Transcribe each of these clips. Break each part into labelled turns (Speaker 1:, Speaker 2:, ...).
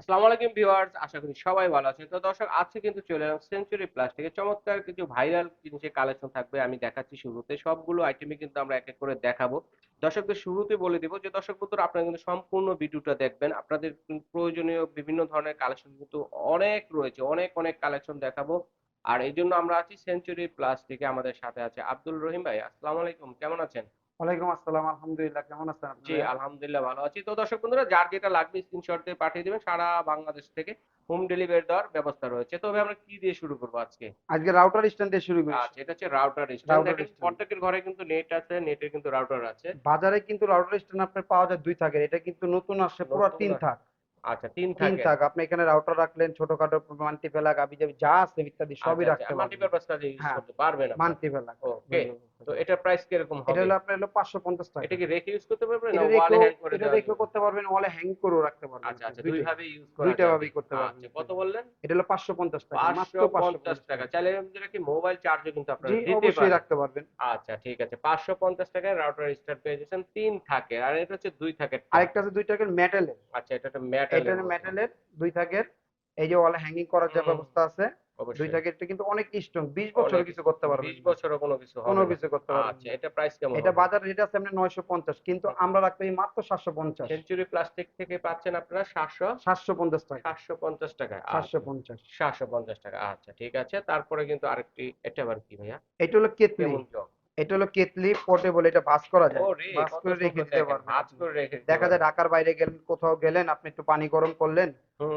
Speaker 1: আসসালামু আলাইকুম ভিউয়ার্স, আশা করি সবাই ভালো আছেন। তো দর্শক, আজকে কিন্তু চলে এলাম সেঞ্চুরি প্লাস্টিকের চমৎকার কিছু ভাইরাল জিনিসের কালেকশন থাকবে, আমি দেখাচ্ছি শুরুতে। সবগুলো আইটেমই কিন্তু আমরা এক এক করে দেখাবো। দর্শকদের শুরুতে বলে দিব যে, দর্শক বন্ধুরা, আপনারা কিন্তু সম্পূর্ণ ভিডিওটা দেখবেন। আপনাদের প্রয়োজনীয় বিভিন্ন ধরনের কালেকশন কিন্তু অনেক রয়েছে। অনেক অনেক কালেকশন দেখাবো। আর এই জন্য আমরা আছি সেঞ্চুরি প্লাস্টিকে আমাদের সাথে আছে আব্দুল রহিম ভাই। আসসালামু আলাইকুম, কেমন আছেন?
Speaker 2: ওয়ালাইকুম আসসালাম আলহামদুলিল্লাহ। কেমন আছেন আপনি
Speaker 1: জি আলহামদুলিল্লাহ ভালো আছি। তো দর্শক বন্ধুরা যার যেটা লাগবে স্ক্রিনশট দিয়ে পাঠিয়ে দিবেন। সারা বাংলাদেশ থেকে হোম ডেলিভারি দেওয়ার ব্যবস্থা রয়েছে। তবে আমরা কি দিয়ে শুরু করব আজকে?
Speaker 2: আজকে রাউটার স্ট্যান্ড দিয়ে শুরু
Speaker 1: আচ্ছা এটা হচ্ছে রাউটার স্ট্যান্ড। প্রত্যেকের ঘরে কিন্তু নেট আছে নেটের কিন্তু রাউটার আছে।
Speaker 2: বাজারে কিন্তু রাউটার স্ট্যান্ড আপনার পাওয়া যায় দুই থাকের। এটা কিন্তু নতুন আসছে পুরো তিন থাক।
Speaker 1: আচ্ছা তিন
Speaker 2: তিন
Speaker 1: থাক।
Speaker 2: আপনি এখানে রাউটার রাখলেন ছোটখাটো মাল্টি ফেলাক আবি যা আছে ইত্যাদি সবই রাখতে
Speaker 1: মাল্টি
Speaker 2: পারবেন।
Speaker 1: পারপাস কাজে ইউজ করতে পারবেন আপনি। ওকে তো এটা প্রাইস কীরকম
Speaker 2: এটা
Speaker 1: হবে?
Speaker 2: হলো আপনার হলো পাঁচশো পঞ্চাশ টাকা।
Speaker 1: এটা কি রেখে ইউজ করতে পারবেন না
Speaker 2: এটা
Speaker 1: ওয়ালে হ্যাং করে
Speaker 2: এটা
Speaker 1: যাবে?
Speaker 2: করতে পারবেন ওয়ালে হ্যাং করে রাখতে পারবেন
Speaker 1: আচ্ছা আচ্ছা দুই ভাবে ইউজ করা
Speaker 2: দুইটা। ভাবেই করতে পারবেন।
Speaker 1: আচ্ছা কত বললেন?
Speaker 2: এটা হলো পাঁচশো পঞ্চাশ টাকা মাত্র
Speaker 1: পাঁচশো
Speaker 2: পাঁচশো
Speaker 1: পঞ্চাশ টাকা। চাইলে আপনারা কি মোবাইল চার্জও কিন্তু আপনারা দিতে
Speaker 2: অবশ্যই রাখতে পারবেন।
Speaker 1: আচ্ছা ঠিক আছে। পাঁচশো পঞ্চাশ টাকায় রাউটার স্টার পেয়ে যাচ্ছেন। তিন থাকে আর এটা হচ্ছে দুই থাকে
Speaker 2: আরেকটা আছে দুই টাকার মেটালের
Speaker 1: আচ্ছা এটা একটা মেটাল
Speaker 2: এটা মেটালের দুই থাকের। এই যে ওয়ালে হ্যাঙ্গিং করার যে ব্যবস্থা আছে দুই থাকের কিন্তু অনেক স্ট্রং বিশ বছর কিছু করতে পারবে
Speaker 1: 20 বছরও কোনো কিছু হবে
Speaker 2: কোনো কিছু করতে পারবে
Speaker 1: আচ্ছা এটা প্রাইস কেমন
Speaker 2: এটা বাজার রেট আছে আপনার নয়শো পঞ্চাশ কিন্তু আমরা রাখতে মাত্র সাতশো পঞ্চাশ।
Speaker 1: সেঞ্চুরি প্লাস্টিক থেকে পাচ্ছেন আপনারা সাতশো?
Speaker 2: সাতশো পঞ্চাশ টাকা।
Speaker 1: সাতশো পঞ্চাশ টাকা
Speaker 2: সাতশো পঞ্চাশ।
Speaker 1: সাতশো পঞ্চাশ টাকা আচ্ছা ঠিক আছে। তারপরে কিন্তু আরেকটি এটা আবার কি ভাইয়া?
Speaker 2: এটা হলো কেতলি। এটা হলো কেতলি পোর্টেবল এটা ভাঁজ করা যায়। ভাঁজ করে রেখে দিতে পারবেন
Speaker 1: ভাঁজ করে রেখে
Speaker 2: দেখা যায় ঢাকার বাইরে গেলেন কোথাও গেলেন আপনি একটু পানি গরম করলেন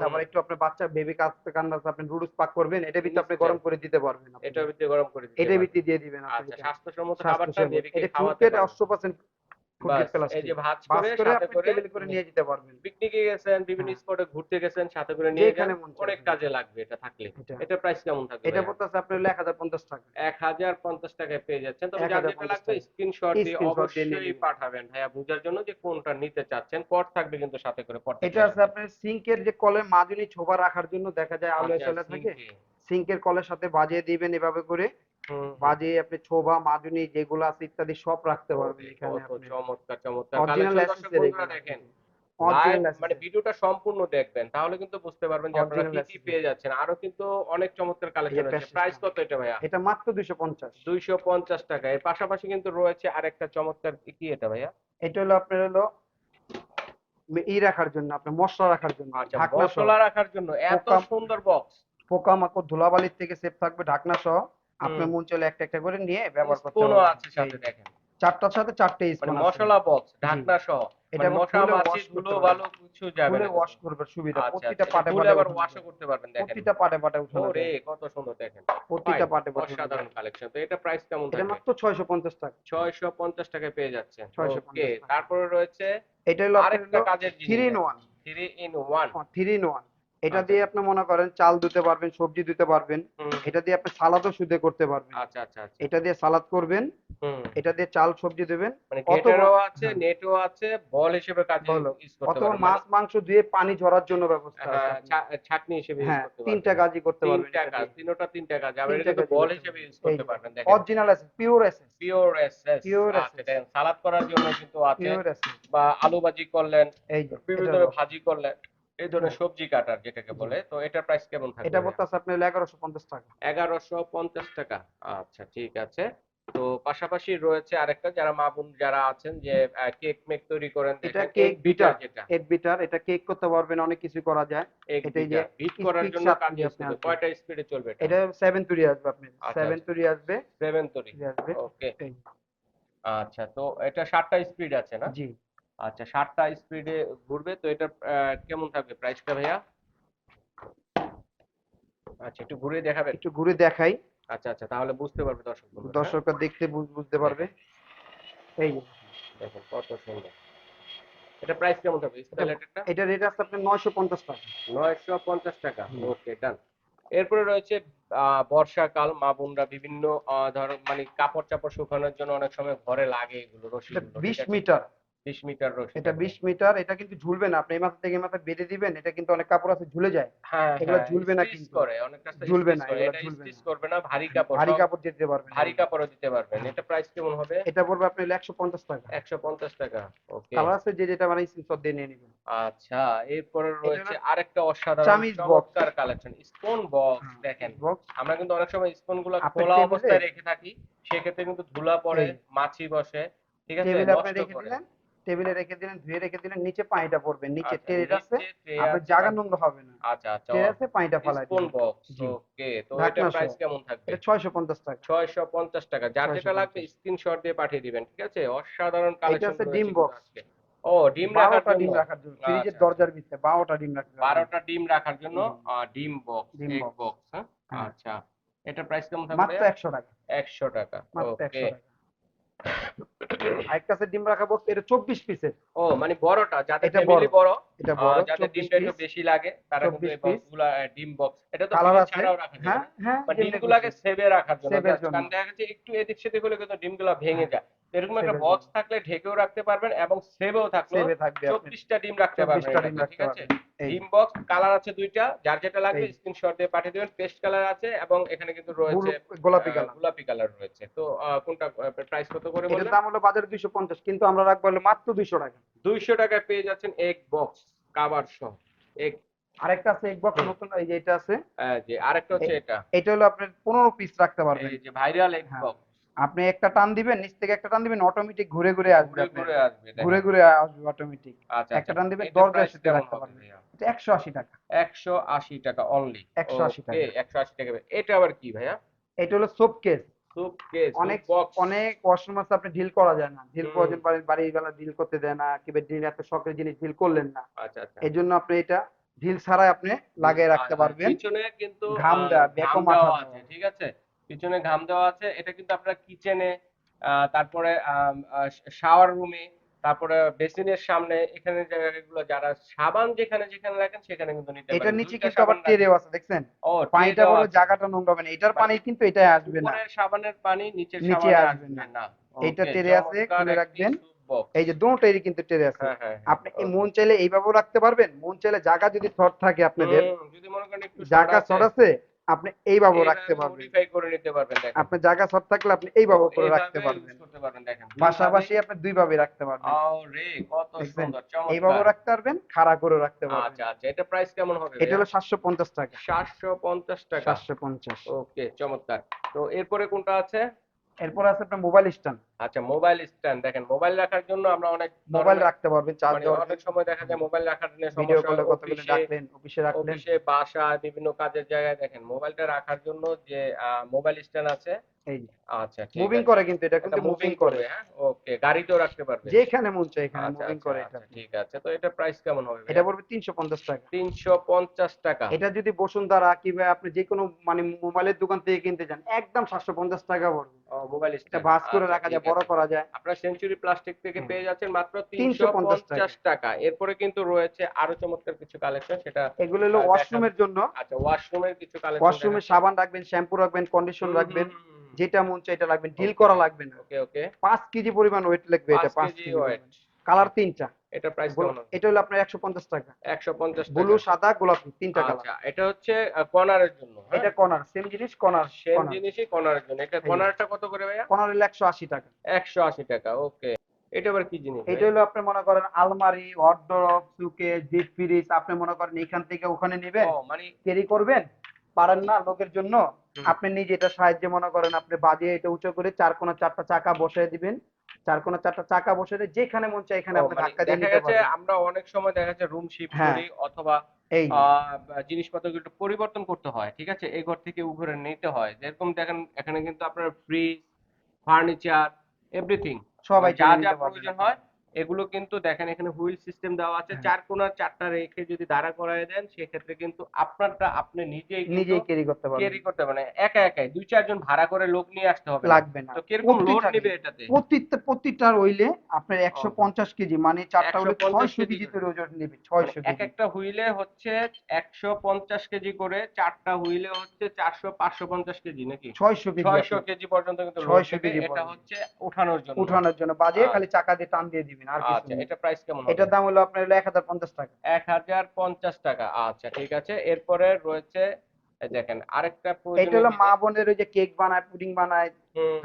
Speaker 2: তারপর একটু আপনার বাচ্চা বেবি কাছে কান্দাস আপনি নুডলস পাক করবেন এটা ভিতরে আপনি গরম করে দিতে পারবেন।
Speaker 1: এটার ভিতরে গরম করে দিতে
Speaker 2: এটা। ভিতরে দিয়ে দিবেন আপনি
Speaker 1: আচ্ছা স্বাস্থ্যসম্মত খাবারটা বেবিকে খাওয়াতে
Speaker 2: এটা
Speaker 1: পারবেন।
Speaker 2: 100% ফুডগ্রেড
Speaker 1: বাস, এই যে ভাঁজ
Speaker 2: ভাঁজ
Speaker 1: করে
Speaker 2: করে
Speaker 1: সাথে করে
Speaker 2: করে নিয়ে যেতে পারবেন।
Speaker 1: পিকনিকে গেছেন বিভিন্ন। স্পটে ঘুরতে গেছেন সাথে করে নিয়ে
Speaker 2: যেখানে
Speaker 1: যান।
Speaker 2: চায়
Speaker 1: অনেক কাজে লাগবে এটা থাকলে।
Speaker 2: এটা।
Speaker 1: এটা প্রাইস কেমন থাকবে
Speaker 2: এটা পড়তেছে আপনার 1050 টাকা।
Speaker 1: এক হাজার পঞ্চাশ টাকায় পেয়ে যাচ্ছেন। তবে যার যেটা
Speaker 2: 1050
Speaker 1: লাগবে স্ক্রিনশট দিয়ে
Speaker 2: Screenshot দিয়ে নিয়ে
Speaker 1: অবশ্যই পাঠাবেন ভাইয়া। বুঝার জন্য যে কোনটা নিতে চাচ্ছেন পট থাকবে কিন্তু সাথে করে পট
Speaker 2: এটা আছে আপনার সিঙ্কের যে কলের মাজুনি ছোবা রাখার জন্য দেখা যায় আলো
Speaker 1: আচ্ছা,
Speaker 2: চলে থাকে। সিঙ্কের কলের সাথে বাজিয়ে দিবেন এভাবে করে। বাজিয়ে আপনি ছোবা মাজুনি যেগুলো আছে ইত্যাদি সব রাখতে পারবেন এখানে আপনি।
Speaker 1: চমৎকার চমৎকার। দেখেন মানে ভিডিওটা সম্পূর্ণ দেখবেন তাহলে কিন্তু বুঝতে পারবেন যে আপনারা কি কি পেয়ে যাচ্ছেন। আরও কিন্তু অনেক চমৎকার কালেকশন আছে। প্রাইস কত এটা ভাইয়া?
Speaker 2: এটা মাত্র 250
Speaker 1: দুইশো পঞ্চাশ টাকা। এর পাশাপাশি কিন্তু রয়েছে আরেকটা চমৎকার কি- এটা ভাইয়া?
Speaker 2: এটা হলো আপনার হলো ই রাখার জন্য আপনার মশলা রাখার জন্য
Speaker 1: আচ্ছা মশলা রাখার জন্য। এত সুন্দর বক্স
Speaker 2: পোকামাকড় ধুলাবালির থেকে সেফ থাকবে ঢাকনা সহ। আপনার মন চলে একটা একটা করে নিয়ে ব্যবহার করতে পারবেন।
Speaker 1: আছে সাথে দেখেন।
Speaker 2: চারটার সাথে চারটে
Speaker 1: মানে
Speaker 2: স্পুন
Speaker 1: মশলা বক্স ঢাকনা সহ।
Speaker 2: এটা
Speaker 1: মানে মশা মাছি ধুলো ভালো কিছু যাবে না।
Speaker 2: ওয়াশ করবার সুবিধা।
Speaker 1: আচ্ছা,
Speaker 2: প্রতিটা
Speaker 1: আচ্ছা,
Speaker 2: পাটে পাটে
Speaker 1: আবার ওয়াশও করতে পারবেন দেখেন।
Speaker 2: প্রতিটা পাটে পাটে উঠানো
Speaker 1: ওরে কত সুন্দর দেখেন।
Speaker 2: প্রতিটা পাটে পাটে উঠানো
Speaker 1: অসাধারণ কালেকশন তো এটা প্রাইস কেমন
Speaker 2: এটা মাত্র 650 টাকা।
Speaker 1: ছয়শো পঞ্চাশ টাকায় পেয়ে যাচ্ছে
Speaker 2: 650
Speaker 1: ওকে তারপরে রয়েছে
Speaker 2: এটা হলো
Speaker 1: আরেকটা কাজের জিনিস।
Speaker 2: 3 in 1
Speaker 1: three in one
Speaker 2: 3 in 1 এটা
Speaker 1: আচ্ছা।
Speaker 2: দিয়ে আপনি মনে করেন চাল ধুতে পারবেন সবজি ধুতে পারবেন। এটা দিয়ে আপনি সালাদও শুধে করতে পারবেন।
Speaker 1: আচ্ছা আচ্ছা আচ্ছা।
Speaker 2: এটা দিয়ে সালাদ করবেন এটা দিয়ে চাল সবজি দেবেন।
Speaker 1: মানে
Speaker 2: অথবা-
Speaker 1: আছে
Speaker 2: হ্যাঁ।
Speaker 1: নেটও আছে বল হিসেবে কাজে ইউজ করতে
Speaker 2: অথবা মাছ মাংস ধুয়ে পানি ঝরার জন্য ব্যবস্থা আছে
Speaker 1: হ্যাঁ,
Speaker 2: আপনার।
Speaker 1: ছা- হিসেবে ইউজ
Speaker 2: হ্যাঁ
Speaker 1: করতে
Speaker 2: তিনটা কাজই করতে পারবেন
Speaker 1: তিনটা কাজ তিনটা তিনটা কাজ। আবার এটা বল হিসেবে ইউজ করতে পারবেন দেখেন।
Speaker 2: অরিজিনাল আছে পিওর এসেন্স
Speaker 1: পিওর এসএস
Speaker 2: Pure
Speaker 1: আচ্ছা
Speaker 2: essence।
Speaker 1: সালাদ করার জন্য কিন্তু আছে।
Speaker 2: পিওর
Speaker 1: বা আলু ভাজি করলেন
Speaker 2: এই
Speaker 1: বিভিন্ন ভাজি করলেন। এই ধরনের সবজি কাটার যেটাকে বলে তো এটার প্রাইস কেমন থাকবে
Speaker 2: এটা আপনার এগারোশো পঞ্চাশ টাকা।
Speaker 1: এগারোশো পঞ্চাশ টাকা। আচ্ছা ঠিক আছে। তো পাশাপাশি রয়েছে আরেকটা যারা মা বোন যারা আছেন যে কেক মেক তৈরি করেন
Speaker 2: এটা কেক বিটার
Speaker 1: যেটা।
Speaker 2: এগ বিটার এটা কেক করতে পারবেন অনেক কিছু করা যায়। এটাই যে
Speaker 1: বিট করার জন্য কাজ
Speaker 2: আপনি। আসবে।
Speaker 1: কয়টা স্পিডে চলবে এটা?
Speaker 2: এটা সেভেন তুরি আসবে আপনি
Speaker 1: আচ্ছা,
Speaker 2: সেভেন
Speaker 1: আচ্ছা।
Speaker 2: তুরি আসবে।
Speaker 1: সেভেন তৈরি
Speaker 2: তুরি আসবে।
Speaker 1: ওকে আচ্ছা তো এটা সাতটা স্পিড আছে না?
Speaker 2: জি।
Speaker 1: আচ্ছা সাতটা স্পিডে ঘুরবে তো এটা কেমন থাকবে প্রাইসটা ভাইয়া? আচ্ছা একটু ঘুরে দেখাবেন।
Speaker 2: একটু ঘুরে দেখাই।
Speaker 1: আচ্ছা আচ্ছা তাহলে বুঝতে পারবে দর্শক?
Speaker 2: দর্শকরা দেখতে বুঝতে পারবে। এই
Speaker 1: দেখুন কত সুন্দর। এটা প্রাইস কেমন থাকবে? স্টাইলেটরটা
Speaker 2: এটা রেট আছে আপনার নয়শো পঞ্চাশ টাকা।
Speaker 1: নয়শো পঞ্চাশ টাকা। ওকে ডান এরপরে রয়েছে আহ, বর্ষাকাল মা বোনরা বিভিন্ন ধরো মানে কাপড় চাপড় শুকানোর জন্য অনেক সময় ঘরে লাগে এগুলো রশি
Speaker 2: এটা বিশ মিটার।
Speaker 1: বিশ মিটার রশি
Speaker 2: এটা বিশ মিটার এটা কিন্তু ঝুলবে না। আপনি এই মাথা থেকে এই মাথা বেঁধে দিবেন এটা কিন্তু অনেক কাপড় আছে ঝুলে যায়।
Speaker 1: হ্যাঁ
Speaker 2: এগুলো
Speaker 1: হ্যাঁ,
Speaker 2: ঝুলবে না কিন্তু।
Speaker 1: করে অনেকটা
Speaker 2: ঝুলবে না,
Speaker 1: এটা স্টিচ করবে না ভারী কাপড়
Speaker 2: ভারী কাপড় দিতে পারবেন।
Speaker 1: ভারী কাপড়ও দিতে পারবেন। এটা প্রাইস কেমন হবে?
Speaker 2: এটা পড়বে আপনি একশো পঞ্চাশ টাকা।
Speaker 1: একশো পঞ্চাশ টাকা ওকে
Speaker 2: কালার আছে যে যেটা মানে স্ক্রিনশট দিয়ে নিয়ে নেবেন।
Speaker 1: আচ্ছা এরপরে রয়েছে আরেকটা অসাধারণ। চমৎকার কালেকশন স্টোন বক্স দেখেন।
Speaker 2: বক্স
Speaker 1: আমরা কিন্তু অনেক সময়
Speaker 2: স্টোনগুলো
Speaker 1: খোলা অবস্থায় রেখে থাকি সেক্ষেত্রে কিন্তু ধুলা পড়ে মাছি বসে ঠিক আছে? নষ্ট করে।
Speaker 2: টেবিলে রেখে দিলেন ধুয়ে রেখে দিলেন নিচে পানিটা পড়বে নিচে
Speaker 1: আচ্ছা,
Speaker 2: ট্রে আছে আপনার জায়গা নোংরা হবে না।
Speaker 1: আচ্ছা আচ্ছা
Speaker 2: ট্রে আছে পানিটা ফালাই
Speaker 1: স্পুন
Speaker 2: দিবেন
Speaker 1: বক্স ওকে তো এটা প্রাইস কেমন থাকবে?
Speaker 2: এটা ছয়শো পঞ্চাশ টাকা।
Speaker 1: ছয়শো পঞ্চাশ টাকা যার যেটা লাগবে স্ক্রিনশট দিয়ে পাঠিয়ে দিবেন ঠিক আছে? অসাধারণ কালেকশন
Speaker 2: আছে ডিম box।
Speaker 1: ও ডিম রাখার জন্য?
Speaker 2: ডিম রাখার জন্য। ফ্রিজের
Speaker 1: আচ্ছা,
Speaker 2: দরজার ভিতরে বারোটা ডিম রাখতে পারবেন।
Speaker 1: বারোটা ডিম রাখার জন্য? ডিম বক্স
Speaker 2: ডিম
Speaker 1: বক্স হ্যাঁ। আচ্ছা। এটা প্রাইস কেমন থাকবে?
Speaker 2: মাত্র একশো টাকা।
Speaker 1: একশো টাকা
Speaker 2: মাত্র
Speaker 1: ওকে
Speaker 2: একশো টাকা। আরেকটা আছে ডিম রাখা বক্স এটা চব্বিশ পিসের
Speaker 1: ও মানে বড়টা
Speaker 2: যাতে
Speaker 1: ফ্যামিলি
Speaker 2: বড়। এটা বড়
Speaker 1: যাদের ডিমটা একটু বেশি লাগে তারা কিন্তু এই
Speaker 2: 24 piece।
Speaker 1: বক্সগুলা ডিম বক্স এটা তো
Speaker 2: কালার আছে। হ্যাঁ হ্যাঁ
Speaker 1: ডিমগুলাকে। সেভে রাখার জন্য। কারণ দেখা যাচ্ছে একটু এদিক সেদিক হলে কিন্তু ডিমগুলা ভেঙে যায়। এরকম একটা বক্স থাকলে ঢেকেও রাখতে পারবেন এবং সেভেও থাকল চব্বিশটা ডিম রাখতে পারবেন
Speaker 2: 24টা ডিম
Speaker 1: এটাতে,
Speaker 2: রাখতে
Speaker 1: ঠিক আছে? ডিম বক্স কালার আছে দুইটা যার যেটা লাগবে। স্ক্রিনশট দিয়ে পাঠিয়ে দিবেন। পেস্ট কালার আছে এবং এখানে কিন্তু রয়েছে
Speaker 2: গোলাপি কালার।
Speaker 1: গোলাপি কালার রয়েছে। তো কোনটা প্রাইস কত করে বললেন?
Speaker 2: দাম হলো বাজারে দুইশো পঞ্চাশ কিন্তু আমরা রাখব হলো মাত্র দুইশো টাকা।
Speaker 1: দুইশো টাকায় পেয়ে যাচ্ছেন এক বক্স কাভার সহ। এক
Speaker 2: আরেকটা আছে এক বক্স নতুন এই যে এটা আছে?
Speaker 1: যে আরেকটা হচ্ছে এটা।
Speaker 2: এটা হলো আপনার পনেরো পিস রাখতে পারবেন।
Speaker 1: এই যে ভাইরাল এক
Speaker 2: হ্যাঁ।
Speaker 1: বক্স
Speaker 2: আপনি একটা টান দিবেন নিচ থেকে একটা টান দিবেন অটোমেটিক ঘুরে ঘুরে আসবে
Speaker 1: ঘুরে আসবে
Speaker 2: ঘুরে ঘুরে আসবে অটোমেটিক
Speaker 1: আচ্ছা
Speaker 2: একটা টান দিবেন, দরজার সাথে রাখতে পারবেন। এটা একশো আশি টাকা।
Speaker 1: একশো আশি টাকা অনলি
Speaker 2: 180 টাকা।
Speaker 1: একশো আশি টাকা। এটা আবার কি ভাইয়া?
Speaker 2: এটা হলো সোপ কেস অনেক অনেক ওয়াশরুম আছে আপনি ডিল করা যায় না। Deal
Speaker 1: hmm.
Speaker 2: প্রয়োজন বাড়ির বেলা ডিল করতে দেয় না কিংবা ডিল এত শখের জিনিস ডিল করলেন না।
Speaker 1: আচ্ছা আচ্ছা।
Speaker 2: এই জন্য আপনি এটা ঢিল ছাড়াই আপনি লাগিয়ে রাখতে পারবেন।
Speaker 1: পিছনে কিন্তু
Speaker 2: ঘাম দেওয়া।
Speaker 1: আছে ঠিক আছে? পিছনে ঘাম দেওয়া আছে এটা কিন্তু আপনার কিচেনে তারপরে শাওয়ার রুমে তারপরে বেসিনের সামনে এখানে জায়গাগুলো যারা সাবান যেখানে যেখানে রাখেন সেখানে কিন্তু নিতে
Speaker 2: এটার নিচে কিন্তু আবার টেরেও আছে দেখছেন?
Speaker 1: ও
Speaker 2: পানিটা বড় জায়গাটা নোংরা হবে না। এটার
Speaker 1: মানে
Speaker 2: পানি কিন্তু এটাই আসবে না।
Speaker 1: উপরের সাবানের পানি নিচের
Speaker 2: নিচে
Speaker 1: সাবানে
Speaker 2: আসবে না। এইটা টেরে আছে, খুলে রাখবেন। এই যে দুটোটারই কিন্তু টেরে আছে।
Speaker 1: হ্যাঁ, হ্যাঁ, হ্যাঁ,
Speaker 2: আপনি
Speaker 1: okay.
Speaker 2: মন চাইলে এইভাবেও রাখতে পারবেন? মন চাইলে জায়গা যদি শর্ট থাকে আপনাদের
Speaker 1: যদি মনে করেন একটু
Speaker 2: জায়গা শর্ট
Speaker 1: আছে
Speaker 2: আপনি এইভাবেও রাখতে
Speaker 1: এইভাবে
Speaker 2: পারবেন।
Speaker 1: মডিফাই করে নিতে পারবেন দেখেন।
Speaker 2: আপনি জায়গা শর্ট থাকলে আপনি এইভাবে করে রাখতে পারবেন।
Speaker 1: করতে পারবেন দেখেন।
Speaker 2: পাশাপাশি আপনি দুই ভাবে রাখতে পারবেন।
Speaker 1: রে কত সুন্দর চমৎকার।
Speaker 2: এইভাবেও রাখতে পারবেন খাড়া করে রাখতে পারবেন।
Speaker 1: আচ্ছা আচ্ছা এটা প্রাইস কেমন হবে
Speaker 2: এটা হলো সাতশো পঞ্চাশ টাকা।
Speaker 1: সাতশো পঞ্চাশ টাকা।
Speaker 2: সাতশো পঞ্চাশ।
Speaker 1: ওকে চমৎকার। তো এরপরে কোনটা আছে?
Speaker 2: এরপর আছে আপনার মোবাইল স্ট্যান্ড
Speaker 1: আচ্ছা মোবাইল স্ট্যান্ড দেখেন মোবাইল রাখার জন্য আমরা অনেক
Speaker 2: মোবাইল রাখতে পারবেন চার্জ
Speaker 1: মানে
Speaker 2: দেওয়ার
Speaker 1: অনেক সময় দেখা যায় মোবাইল রাখার জন্য সমস্যা
Speaker 2: কলে
Speaker 1: হয়,
Speaker 2: কতগুলো রাখলেন অফিসে রাখলেন
Speaker 1: অফিসে বাসা বিভিন্ন কাজের জায়গায় দেখেন মোবাইলটা রাখার জন্য যে মোবাইল স্ট্যান্ড আছে
Speaker 2: এই
Speaker 1: আচ্ছা
Speaker 2: মুভিং করে কিন্তু এটা
Speaker 1: এটা
Speaker 2: কিন্তু
Speaker 1: মুভিং
Speaker 2: মুভিং করে।
Speaker 1: হ্যাঁ? ওকে গাড়িতেও রাখতে পারবে।
Speaker 2: যেখানে মন চায় এখানে
Speaker 1: আচ্ছা,
Speaker 2: মুভিং
Speaker 1: আচ্ছা,
Speaker 2: করে এটা।
Speaker 1: আচ্ছা, ঠিক আছে। তো এটা প্রাইস কেমন হবে
Speaker 2: এটা পড়বে তিনশো পঞ্চাশ টাকা।
Speaker 1: তিনশো পঞ্চাশ টাকা।
Speaker 2: এটা যদি বসুন্ধরা কিংবা আপনি যে কোনো মানে মোবাইলের দোকান থেকে কিনতে যান একদম সাতশো পঞ্চাশ টাকা পড়বে।
Speaker 1: মোবাইল
Speaker 2: এটা ভাঁজ করে রাখা যায় বড় করা যায়।
Speaker 1: আপনারা সেঞ্চুরি প্লাস্টিক থেকে পেয়ে যাচ্ছেন মাত্র
Speaker 2: 350
Speaker 1: 350 টাকা। এরপরে কিন্তু রয়েছে আরও চমৎকার কিছু কালেকশন সেটা
Speaker 2: এগুলো হলো ওয়াশরুমের জন্য।
Speaker 1: আচ্ছা ওয়াশরুমের কিছু কালেকশন
Speaker 2: ওয়াশরুমে সাবান রাখবেন শ্যাম্পু রাখবেন কন্ডিশন রাখবেন। যেটা মন চায় এটা রাখবেন ঢিল করা লাগবে না।
Speaker 1: ওকে ওকে
Speaker 2: পাঁচ কেজি পরিমাণ ওয়েট লাগবে এটা পাঁচ
Speaker 1: কেজি
Speaker 2: কেজি
Speaker 1: ওয়েট
Speaker 2: কালার তিনটা।
Speaker 1: এটা প্রাইস কেমন হবে?
Speaker 2: এটা হলো আপনার একশো পঞ্চাশ টাকা।
Speaker 1: 150
Speaker 2: ব্লু সাদা গোলাপি তিনটা কালার
Speaker 1: আচ্ছা এটা হচ্ছে কর্নারের জন্য হ্যাঁ?
Speaker 2: এটা কর্নার সেম জিনিস কর্নার
Speaker 1: সেম জিনিসই কর্নারের জন্য। এটা কর্নারটা কত করে ভাইয়া?
Speaker 2: কর্নার হলো একশো আশি টাকা।
Speaker 1: 180 টাকা ওকে এটা আবার কি জিনিস
Speaker 2: এটা হলো আপনি মনে করেন আলমারি ওয়ার্ডরোব সুকেস ডিপ ফ্রিজ আপনি মনে করেন এখান থেকে ওখানে নেবেন
Speaker 1: ও মানে
Speaker 2: ক্যারি করবেন পারেন না লোকের জন্য। আপনি নিজে এটা সাহায্যে মনে করেন আপনি বাজিয়ে এটা উঁচু করে চার কোনা চারটা চাকা বসিয়ে দিবেন। চার কোনা চারটা চাকা বসিয়ে যেখানে মন চায় এখানে আপনি
Speaker 1: মানে
Speaker 2: ধাক্কা দিয়ে নিতে পারবেন।
Speaker 1: আমরা অনেক সময় দেখা যাচ্ছে রুম শিফট। করি অথবা
Speaker 2: এই
Speaker 1: জিনিসপত্রগুলো একটু পরিবর্তন করতে হয় ঠিক আছে? এই ঘর থেকে ঘরে নিতে হয়। যেরকম দেখেন এখানে কিন্তু আপনার ফ্রিজ ফার্নিচার এভরিথিং
Speaker 2: সবাই
Speaker 1: যা যা প্রয়োজন হয় এগুলো কিন্তু দেখেন এখানে হুইল সিস্টেম দেওয়া আছে।
Speaker 2: হ্যাঁ।
Speaker 1: চার কোণার চারটা রেখে যদি দাঁড়া করায় দেন সেক্ষেত্রে কিন্তু আপনারটা আপনি নিজেই
Speaker 2: নিজেই ক্যারি করতে পারবেন।
Speaker 1: ক্যারি করতে পারেন একা একাই দুই চারজন ভাড়া করে লোক নিয়ে আসতে হবে
Speaker 2: লাগবে না।
Speaker 1: তো কীরকম লোড নেবে এটাতে?
Speaker 2: প্রতিটা প্রতিটার হইলে আপনার একশো পঞ্চাশ কেজি মানে চারটা হলে
Speaker 1: 150
Speaker 2: ছয়শো
Speaker 1: কেজি
Speaker 2: কেজি
Speaker 1: করে।
Speaker 2: করে ওজন নেবে ছয়শো
Speaker 1: মানে এক একটা হুইলে হচ্ছে একশো পঞ্চাশ কেজি করে চারটা হুইলে হচ্ছে চারশো পাঁচশো পঞ্চাশ কেজি নাকি?
Speaker 2: ছয়শো কেজি
Speaker 1: ছয়শো
Speaker 2: আপনার
Speaker 1: কেজি পর্যন্ত কিন্তু
Speaker 2: 600
Speaker 1: নেবে।
Speaker 2: কেজি
Speaker 1: এটা হচ্ছে ওঠানোর জন্য।
Speaker 2: উঠানোর জন্য। বাজে। খালি চাকা দিয়ে টান দিয়ে দিবেন দিবেন আর
Speaker 1: আচ্ছা এটা প্রাইস কেমন হবে?
Speaker 2: এটার দাম হলো আপনার হলো এক হাজার পঞ্চাশ টাকা।
Speaker 1: এক হাজার পঞ্চাশ টাকা আচ্ছা ঠিক আছে। এরপরে রয়েছে দেখেন আরেকটা
Speaker 2: এটা হলো মা বোনের ওই যে কেক বানায় পুডিং বানায়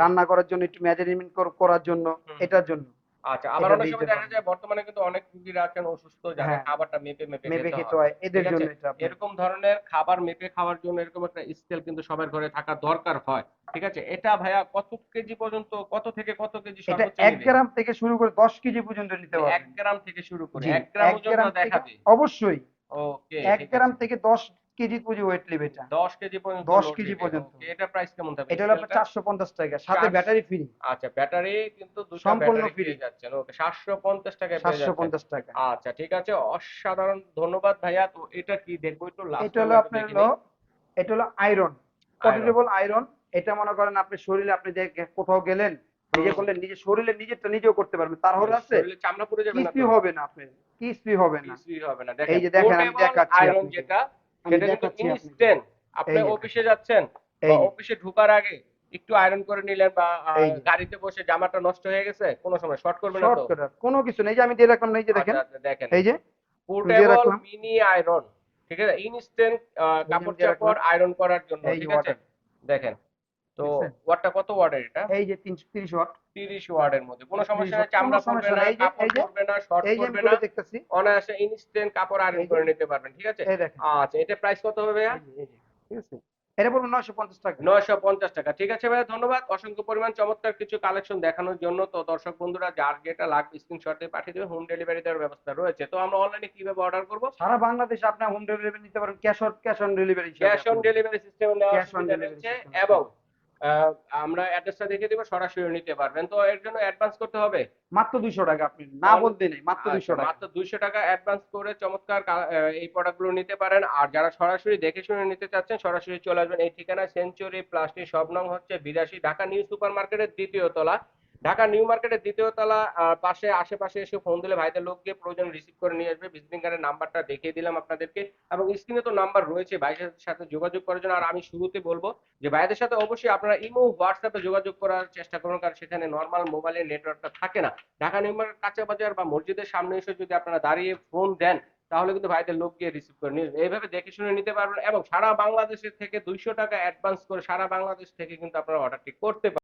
Speaker 2: রান্না করার জন্য একটু মেজারমেন্ট করার জন্য এটার জন্য।
Speaker 1: আচ্ছা আবার অনেক সময় দেখা যায় বর্তমানে কিন্তু অনেক রুগীরা আছেন অসুস্থ যারা
Speaker 2: হ্যাঁ।
Speaker 1: খাবারটা মেপে মেপে
Speaker 2: মেপে
Speaker 1: খেতে হয়।
Speaker 2: এদের জন্য।
Speaker 1: এরকম ধরনের খাবার মেপে খাওয়ার জন্য এরকম একটা স্কেল কিন্তু সবার ঘরে থাকা দরকার হয়। ঠিক আছে? এটা ভাইয়া কত কেজি পর্যন্ত কত থেকে কত কেজি সর্বোচ্চ
Speaker 2: এক? গ্রাম থেকে শুরু করে দশ কেজি পর্যন্ত নিতে
Speaker 1: এক
Speaker 2: পারবেন
Speaker 1: গ্রাম থেকে শুরু করে। এক গ্রাম
Speaker 2: এক
Speaker 1: ওজন দেখাবে।
Speaker 2: অবশ্যই।
Speaker 1: ওকে
Speaker 2: এক গ্রাম থেকে দশ কেজি পুঁজি ওয়েট নেবে এটা
Speaker 1: দশ কেজি পর্যন্ত
Speaker 2: 10 কেজি পর্যন্ত।
Speaker 1: এটা প্রাইস কেমন থাকবে?
Speaker 2: এটা হলো আপনার
Speaker 1: স্কেলটা?
Speaker 2: চারশো পঞ্চাশ টাকা সাথে ব্যাটারি ফ্রি
Speaker 1: আচ্ছা ব্যাটারি কিন্তু দুটো
Speaker 2: সম্পূর্ণ।
Speaker 1: পেয়ে যাচ্ছেন ওকে সাতশো পঞ্চাশ টাকায় পেয়ে যাচ্ছেন।
Speaker 2: পঞ্চাশ টাকা।
Speaker 1: আচ্ছা ঠিক আছে অসাধারণ ধন্যবাদ ভাইয়া। তো এটা কি দেখব একটু লাস্ট
Speaker 2: এটা হলো আপনার হলো এটা হলো আয়রন পোর্টেবল আয়রন এটা মনে করেন আপনি শরীরে আপনি যে কোথাও গেলেন নিজে
Speaker 1: হুম।
Speaker 2: করলেন নিজে শরীরে নিজেরটা নিজেও করতে পারবেন। তার হলো আছে
Speaker 1: চামড়া পড়ে যাবে না
Speaker 2: কিছুই হবে না আপনার কিছুই হবে না।
Speaker 1: কিছুই হবে না।
Speaker 2: এই যে দেখেন, আমি দেখাচ্ছি
Speaker 1: আয়রন যেটা সেটা কিন্তু ইনস্ট্যান্ট আপনি অফিসে যাচ্ছেন অফিসে ঢোকার আগে একটু আয়রন করে নিলেন বা। গাড়িতে বসে জামাটা নষ্ট হয়ে গেছে কোনো সময় শর্ট করবে না তো?
Speaker 2: কোনো কিছু নেই। যে আমি দিয়ে রাখলাম না, যে দেখেন।
Speaker 1: আচ্ছা, আচ্ছা, দেখেন।
Speaker 2: এই যে
Speaker 1: পোর্টেবল মিনি আয়রন ঠিক আছে? ইনস্ট্যান্ট কাপড় চাপড় আয়রন করার জন্য ঠিক আছে? দেখেন। তো? ওয়াটটা কত ওয়াটের এটা?
Speaker 2: এই যে তিনশো তিরিশ ওয়াট।
Speaker 1: 30 ওয়াটের মধ্যে। কোনো সমস্যা নেই চামড়া পড়বে না কাপড় পড়বে না শর্ট করবে না।
Speaker 2: দেখতেছি।
Speaker 1: অনায়াসে ইনস্ট্যান্ট কাপড় আয়রন করে নিতে পারবেন ঠিক আছে? আচ্ছা এটা প্রাইস কত হবে ভাইয়া?
Speaker 2: ঠিক আছে? এটা পড়বে টাকা।
Speaker 1: ঠিক আছে ভাইয়া ধন্যবাদ। অসংখ্য পরিমাণ চমৎকার কিছু কালেকশন দেখানোর জন্য। তো দর্শক বন্ধুরা যার যেটা লাগবে স্ক্রিনশটে পাঠিয়ে দেবে হোম ডেলিভারি দেওয়ার ব্যবস্থা রয়েছে। তো আমরা অনলাইনে কীভাবে অর্ডার করব?
Speaker 2: সারা বাংলাদেশে আপনি হোম ডেলিভারি নিতে পারেন cash on cash on delivery
Speaker 1: cash on delivery সিস্টেমে
Speaker 2: system।
Speaker 1: এবং আমরা অ্যাড্রেসটা দেখে দিব সরাসরি নিতে পারবেন। তো এর জন্য অ্যাডভান্স করতে হবে?
Speaker 2: মাত্র দুইশো টাকা আপনি না বলতে নেই মাত্র দুইশো
Speaker 1: আচ্ছা,
Speaker 2: টাকা।
Speaker 1: মাত্র দুইশো টাকা অ্যাডভান্স করে চমৎকার এই প্রোডাক্টগুলো নিতে পারেন। আর যারা সরাসরি দেখে শুনে নিতে চাচ্ছেন সরাসরি চলে আসবেন এই ঠিকানা সেঞ্চুরি প্লাস্টিক সব নং হচ্ছে বিরাশি ঢাকা নিউ সুপার মার্কেটের দ্বিতীয় তলা। ঢাকা নিউ মার্কেটের দ্বিতীয় তলা পাশে, আশেপাশে এসে ফোন দিলে ভাইদের লোক গিয়ে প্রয়োজন রিসিভ করে নিয়ে আসবে। ভিজিটিং কার্ডের নাম্বারটা দেখিয়ে দিলাম আপনাদেরকে। এবং স্ক্রিনে তো নাম্বার রয়েছে, ভাইদের সাথে যোগাযোগ করার জন্য। আর আমি শুরুতে বলব যে ভাইদের সাথে অবশ্যই আপনারা ইমো, হোয়াটসঅ্যাপে যোগাযোগ করার চেষ্টা করুন, কারণ সেখানে নর্মাল মোবাইলের নেটওয়ার্কটা থাকে না। ঢাকা নিউ মার্কেট কাঁচা বাজার বা মসজিদের সামনে এসে যদি আপনারা দাঁড়িয়ে ফোন দেন, তাহলে কিন্তু ভাইদের লোক গিয়ে রিসিভ করে নিয়ে। এইভাবে দেখে শুনে নিতে পারবেন এবং সারা বাংলাদেশের থেকে দুইশো টাকা অ্যাডভান্স করে সারা বাংলাদেশ থেকে কিন্তু আপনারা অর্ডারটি করতে পারেন